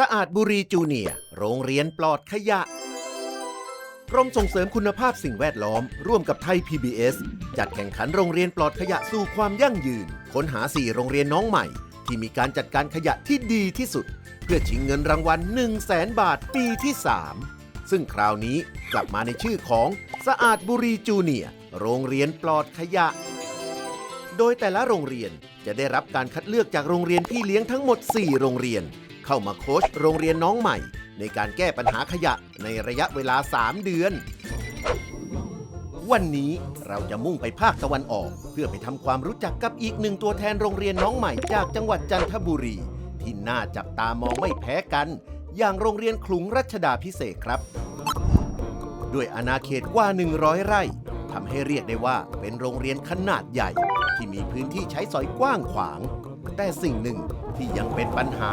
สะอาดบุรีจูเนียร์โรงเรียนปลอดขยะ กรมส่งเสริมคุณภาพสิ่งแวดล้อม ร่วมกับไทย PBS จัดแข่งขันโรงเรียนปลอดขยะสู่ความยั่งยืน ค้นหา 4 โรงเรียนน้องใหม่ ที่มีการจัดการขยะที่ดีที่สุด เพื่อชิงเงินรางวัล 1 0 0 0 0แบาทปีที่ 3 ซึ่งคราวนี้กลับมาในชื่อของสะอาดบุรีจูเนียร์โรงเรียนปลอดขยะ โดยแต่ละโรงเรียนจะได้รับการคัดเลือกจากโรงเรียนพี่เลี้ยงทั้งหมด 4 โรงเรียน เข้ามาโค้ชโรงเรียนน้องใหม่ ในการแก้ปัญหาขยะในระยะเวลา 3 เดือน วันนี้เราจะมุ่งไปภาคตะวันออก เพื่อไปทำความรู้จักกับอีกหนึ่งตัวแทนโรงเรียนน้องใหม่จากจังหวัดจันทบุรี ที่น่าจับตามองไม่แพ้กัน อย่างโรงเรียนขลุงรัชดาพิเศษครับ ด้วยอาณาเขตกว่า 100 ไร่ทำให้เรียกได้ว่าเป็นโรงเรียนขนาดใหญ่ ที่มีพื้นที่ใช้สอยกว้างขวาง แต่สิ่งหนึ่งที่ยังเป็นปัญหา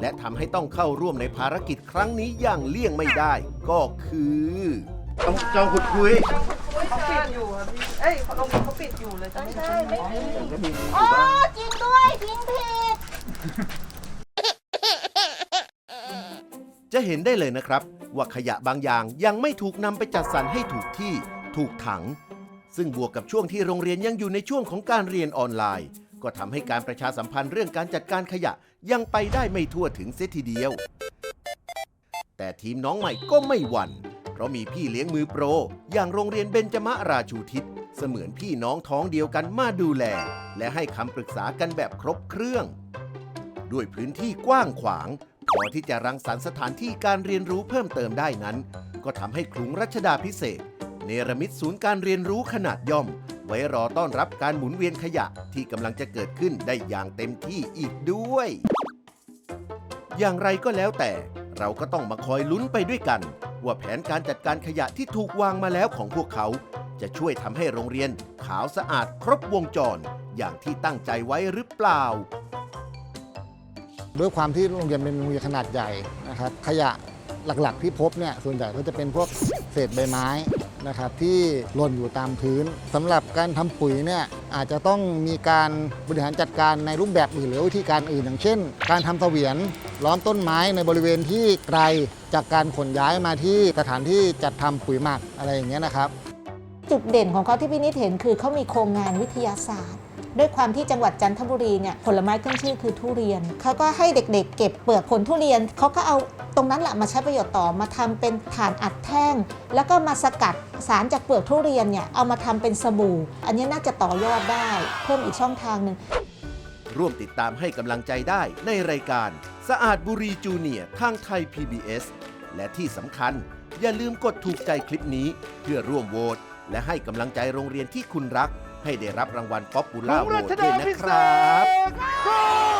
และทำให้ต้องเข้าร่วมในภารกิจครั้งนี้อย่างเลี่ยงไม่ได้ ก็คือต้องจองขุดคุยเขาปิดอยู่ครับพี่เอ้ยโรงเรียนเขาปิดอยู่เลยจะไม่ใช่ไม่มีอ๋อจริงด้วยทิ้งผิด จะเห็นได้เลยนะครับ ว่าขยะบางอย่างยังไม่ถูกนำไปจัดสรรให้ถูกที่ ถูกถัง ซึ่งบวกกับช่วงที่โรงเรียนยังอยู่ในช่วงของการเรียนออนไลน์ ก็ทำให้การประชาสัมพันธ์เรื่องการจัดการขยะยังไปได้ไม่ทั่วถึงเสียทีเดียว แต่ทีมน้องใหม่ก็ไม่หวั่น เพราะมีพี่เลี้ยงมือโปร อย่างโรงเรียนเบญจมราชูทิศเสมือนพี่น้องท้องเดียวกันมาดูแล และให้คำปรึกษากันแบบครบเครื่อง ด้วยพื้นที่กว้างขวาง พอที่จะรังสรรค์สถานที่การเรียนรู้เพิ่มเติมได้นั้น ก็ทำให้คลุงรัชดาพิเศษ เนรมิตศูนย์การเรียนรู้ขนาดย่อม ว้รอต้อนรับการหมุนเวียนขยะที่กำลังจะเกิดขึ้นได้อย่างเต็มที่อีกด้วย อย่างไรก็แล้วแต่ เราก็ต้องมาคอยลุ้นไปด้วยกัน ว่าแผนการจัดการขยะที่ถูกวางมาแล้วของพวกเขา จะช่วยทำให้โรงเรียนขาวสะอาดครบวงจร อย่างที่ตั้งใจไว้หรือเปล่า ด้วยความที่โรงเรียนเป็นโรงเรียนขนาดใหญ่นะครับขยะหลักๆที่พบเนี่ยส่วนใหญ่ก็จะเป็นพวกเศษใบไม้ นะครับที่หล่นอยู่ตามพื้นสำหรับการทำปุ๋ยเนี่ยอาจจะต้องมีการบริหารจัดการในรูปแบบอื่นหรือวิธีการอื่น อย่างเช่น การทำเสวียนล้อมต้นไม้ในบริเวณที่ไกลจากการขนย้ายมาที่สถานที่จัดทำปุ๋ยหมักอะไรอย่างเงี้ยนะครับ จุดเด่นของเขาที่พี่นิดเห็นคือเขามีโครงงานวิทยาศาสตร์ ด้วยความที่จังหวัดจันทบุรีเนี่ยผลไม้ขึ้นชื่อคือทุเรียนเขาก็ให้เด็กๆ เก็บเปลือกผลทุเรียนเขาก็เอาตรงนั้นแหละมาใช้ประโยชน์ต่อมาทำเป็นถ่านอัดแท่ง แล้วก็มาสกัดสารจากเปลือกทุเรียนเนี่ยเอามาทำเป็นสบู่ อันนี้น่าจะต่อยอดได้ เพิ่มอีกช่องทางหนึ่งร่วมติดตามให้กำลังใจได้ในรายการ สะอาดบุรีจูเนียร์ทางไทย PBS และที่สำคัญ อย่าลืมกดถูกใจคลิปนี้ เพื่อร่วมโหวตและให้กำลังใจโรงเรียนที่คุณรัก ให้ได้รับรางวัลป๊อปปูล่าโหวตด้วยนะครับ